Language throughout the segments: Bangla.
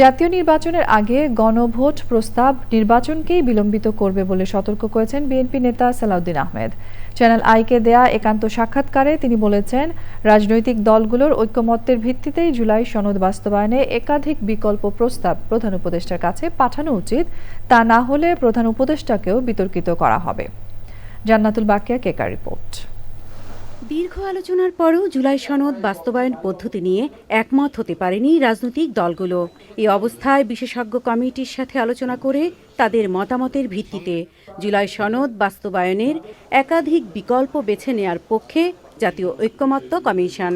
জাতীয় নির্বাচনের আগে গণভোট প্রস্তাব নির্বাচনকেই বিলম্বিত করবে বলে সতর্ক করেছেন বিএনপি নেতা সালাউদ্দিন আহমেদ। চ্যানেল আইকে দেয়া একান্ত সাক্ষাৎকারে তিনি বলেছেন, রাজনৈতিক দলগুলোর ঐক্যমত্যের ভিত্তিতেই জুলাই সনদ বাস্তবায়নে একাধিক বিকল্প প্রস্তাব প্রধান উপদেষ্টার কাছে পাঠানো উচিত, তা না হলে প্রধান উপদেষ্টাকেও বিতর্কিত করা হবে। জান্নাতুল বাকিয়া কেকার রিপোর্ট। দীর্ঘ আলোচনার পরও জুলাই সনদ বাস্তবায়ন পদ্ধতি নিয়ে একমত হতে পারেনি রাজনৈতিক দলগুলো। এই অবস্থায় বিশেষজ্ঞ কমিটির সাথে আলোচনা করে তাদের মতামতের ভিত্তিতে জুলাই সনদ বাস্তবায়নের একাধিক বিকল্প বেছে নেয়ার পক্ষে জাতীয় ঐক্যমত্য কমিশন।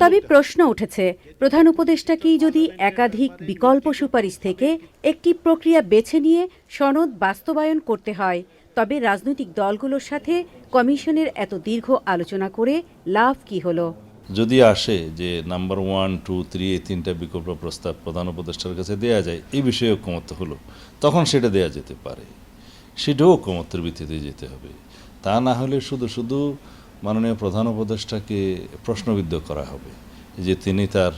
তবে প্রশ্ন উঠেছে প্রধান উপদেষ্টাকেই যদি একাধিক বিকল্প সুপারিশ থেকে একটি প্রক্রিয়া বেছে নিয়ে সনদ বাস্তবায়ন করতে হয় তবে রাজনৈতিক দলগুলোর সাথে কমিশনের এত দীর্ঘ আলোচনা করে লাভ কি হলো? যদি আসে যে নাম্বার ওয়ান, টু, থ্রি এই তিনটা বিকল্প প্রস্তাব প্রধান উপদেষ্টার কাছে দেয়া যায় এই বিষয়ে ঐক্যমত্য হলো, তখন সেটা দেয়া যেতে পারে। সেটাও ঐক্যমত্যের ভিত্তিতে যেতে হবে। তা না হলে শুধু শুধু মাননীয় প্রধান উপদেষ্টাকে প্রশ্নবিদ্ধ করা হবে যে তিনি তার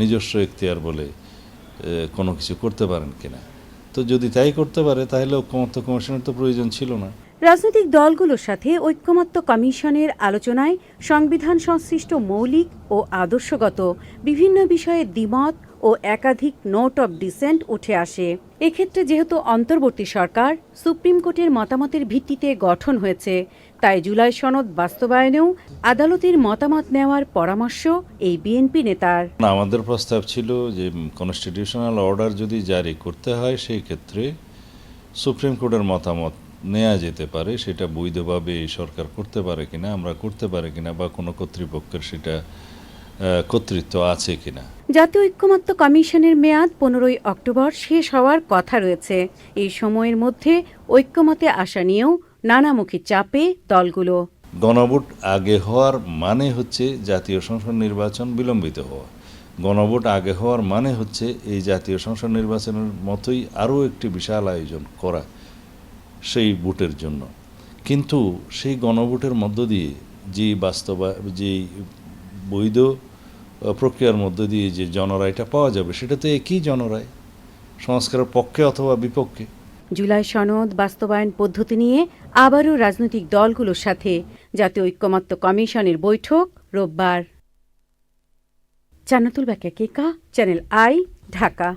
নিজস্ব এখতিয়ার বলে কোনো কিছু করতে পারেন কিনা। তো যদি তাই করতে পারে তাহলে ঐক্যমত্য কমিশনের তো প্রয়োজন ছিল না। রাজনৈতিক দলগুলোর সাথে ঐক্যমত্য কমিশনের আলোচনায় সংবিধান সংশ্লিষ্ট মৌলিক ও আদর্শগত বিভিন্ন বিষয়ে দ্বিমত ও একাধিক নোট অব ডিসেন্ট উঠে আসে। এক্ষেত্রে যেহেতু অন্তর্বর্তী সরকার সুপ্রিম কোর্টের মতামতের ভিত্তিতে গঠন হয়েছে, তাই জুলাই সনদ বাস্তবায়নেও আদালতের মতামত নেওয়ার পরামর্শ এই বিএনপি নেতার। আমাদের প্রস্তাব ছিল যে কনস্টিটিউশনাল অর্ডার যদি জারি করতে হয়, সেই ক্ষেত্রে সুপ্রিম কোর্টের মতামত নেওয়া যেতে পারে সেটা বৈধভাবে এই সরকার করতে পারে কিনা আমরা করতে পারি কিনা বা কোনো কর্তৃপক্ষের সেটা কর্তৃত্ব আছে কিনা। জাতীয় ঐক্যমত্য কমিশনের মেয়াদ পনেরোই অক্টোবর শেষ হওয়ার কথা রয়েছে। এই সময়ের মধ্যে ঐক্যমতে আসা নিয়েও নানামুখী চাপে দলগুলো। গণভোট আগে হওয়ার মানে হচ্ছে জাতীয় সংসদ নির্বাচন বিলম্বিত হওয়া। গণভোট আগে হওয়ার মানে হচ্ছে এই জাতীয় সংসদ নির্বাচনের মতোই আরও একটি বিশাল আয়োজন করা। সেই ভোটের জন্য। কিন্তু সেই গণভোটের মধ্য দিয়ে যে বাস্তবা যে বৈধ প্রক্রিয়ার মধ্য দিয়ে যে জনরায়টা পাওয়া যাবে সেটা তো একই জনরায়? সংস্কারের পক্ষে অথবা বিপক্ষে? জুলাই সনদ, বাস্তবায়ন পদ্ধতি নিয়ে আবারও রাজনৈতিক দলগুলোর সাথে জাতীয় ঐক্যমত্য কমিশনের বৈঠক রোববার। Jannatul Bakiya Keka channel I, Dhaka.